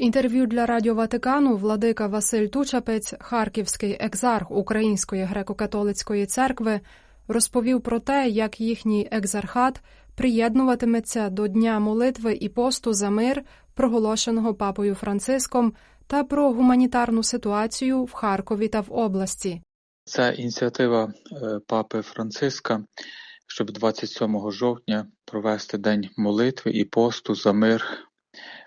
інтерв'ю для Радіо Ватикану владика Василь Тучапець, харківський екзарх Української греко-католицької церкви, розповів про те, як їхній екзархат приєднуватиметься до Дня молитви і посту за мир, проголошеного папою Франциском, та про гуманітарну ситуацію в Харкові та в області. Це ініціатива е, папи Франциска, щоб 27 жовтня провести день молитви і посту за мир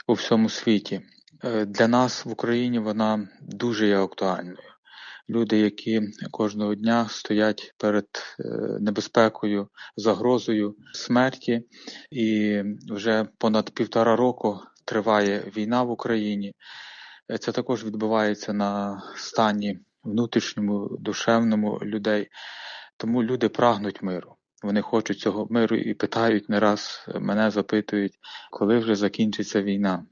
у всьому світі. Е, для нас в Україні вона дуже є актуальною. Люди, які кожного дня стоять перед е, небезпекою, загрозою смерті, і вже понад півтора року триває війна в Україні. Е, це також відбувається на стані внутрішньому, душевному людей. Тому люди прагнуть миру. Вони хочуть цього миру і питають не раз мене запитують, коли вже закінчиться війна.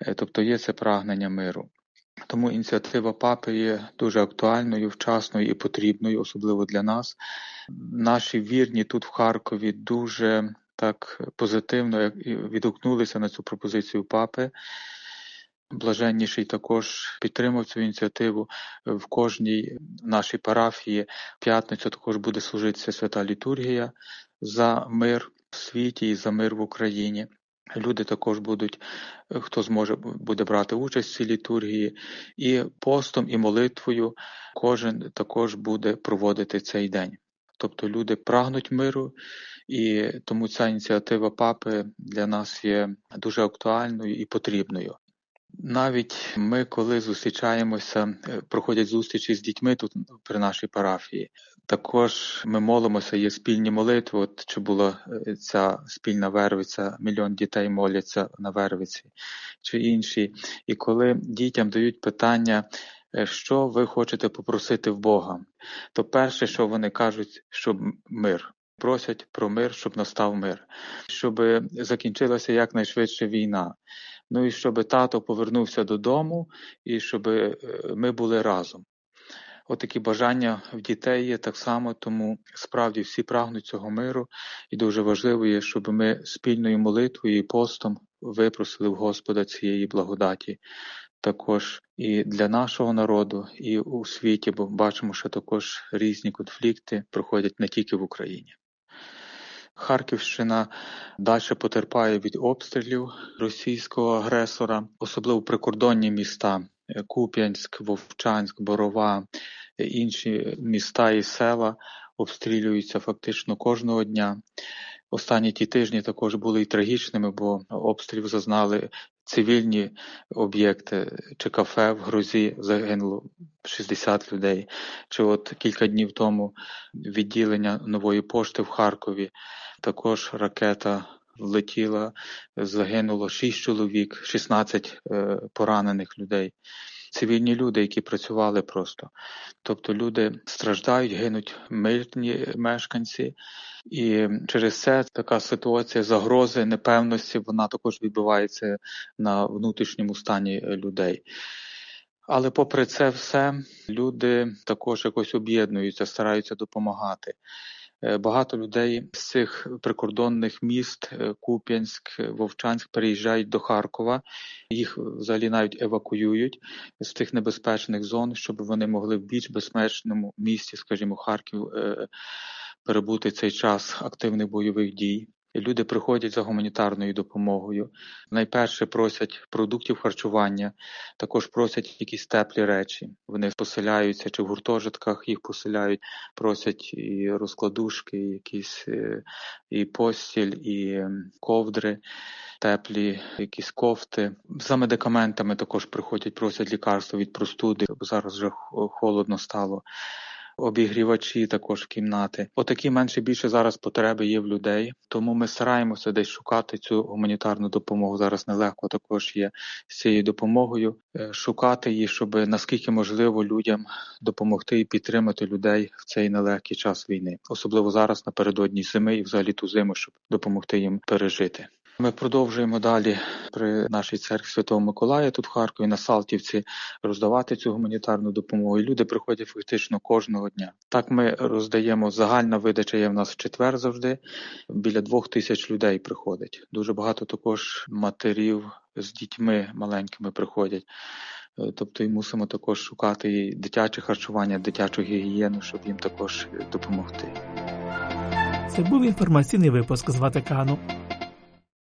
Е, тобто є це прагнення миру. Тому ініціатива папи є дуже актуальною, вчасною і потрібною, особливо для нас. Наші вірні тут в Харкові дуже так позитивно відгукнулися на цю пропозицію папи. Блаженніший також підтримав цю ініціативу в кожній нашій парафії. В п'ятницю також буде служитися свята літургія за мир в світі і за мир в Україні. Люди також будуть, хто зможе буде брати участь в цій літургії, і постом, і молитвою кожен також буде проводити цей день. Тобто люди прагнуть миру, і тому ця ініціатива папи для нас є дуже актуальною і потрібною. Навіть ми, коли зустрічаємося, е, проходять зустрічі з дітьми тут при нашій парафії. Також ми молимося, є спільні молитви. От чи була е, ця спільна вервиця, мільйон дітей моляться на вервиці чи інші. І коли дітям дають питання, е, що ви хочете попросити в Бога, то перше, що вони кажуть, щоб мир. Просять про мир, щоб настав мир, щоб закінчилася якнайшвидше війна. Ну і щоб тато повернувся додому, і щоб е, ми були разом. Отакі бажання в дітей є так само, тому справді всі прагнуть цього миру, і дуже важливо є, щоб ми спільною молитвою і постом випросили в Господа цієї благодаті. Також і для нашого народу, і у світі, бо бачимо, що також різні конфлікти проходять не тільки в Україні. Харківщина далі потерпає від обстрілів російського агресора, особливо прикордонні міста е, Куп'янськ, Вовчанськ, Борова, е, інші міста і села обстрілюються фактично кожного дня. Останні ті тижні також були і трагічними, бо обстрілів зазнали цивільні об'єкти чи кафе в Грузі загинуло 60 людей. Чи от кілька днів тому відділення нової пошти в Харкові також ракета влетіла, загинуло 6 чоловік, 16 е, поранених людей. Цивільні люди, які працювали просто. Тобто люди страждають, гинуть мирні мешканці, і через це така ситуація загрози, непевності, вона також відбувається на внутрішньому стані людей. Але попри це все, люди також якось об'єднуються, стараються допомагати. Е, багато людей з цих прикордонних міст е, Куп'янськ, Вовчанськ переїжджають до Харкова, їх взагалі навіть евакуюють з тих небезпечних зон, щоб вони могли в більш безпечному місті, скажімо, Харків, е, перебути цей час активних бойових дій. Люди приходять за гуманітарною допомогою. Найперше просять продуктів харчування, також просять якісь теплі речі. Вони поселяються чи в гуртожитках їх поселяють, просять і розкладушки, якісь е, і постіль, і ковдри, теплі, якісь кофти. За медикаментами також приходять, просять лікарства від простуди. Зараз вже холодно стало обігрівачі також кімнати. Отакі менше більше зараз потреби є в людей, тому ми стараємося десь шукати цю гуманітарну допомогу. Зараз нелегко також є з цією допомогою, е, шукати її, щоб наскільки можливо людям допомогти і підтримати людей в цей нелегкий час війни, особливо зараз напередодні зими і взагалі ту зиму, щоб допомогти їм пережити. Ми продовжуємо далі при нашій церкві Святого Миколая тут в Харкові на Салтівці роздавати цю гуманітарну допомогу. І Люди приходять фактично кожного дня. Так ми роздаємо загальна видача є в нас в четвер завжди. Біля двох тисяч людей приходить. Дуже багато також матерів з дітьми маленькими приходять. Е, Тобто і мусимо також шукати і дитяче харчування, дитячу гігієну, щоб їм також допомогти. Це був інформаційний випуск з Ватикану.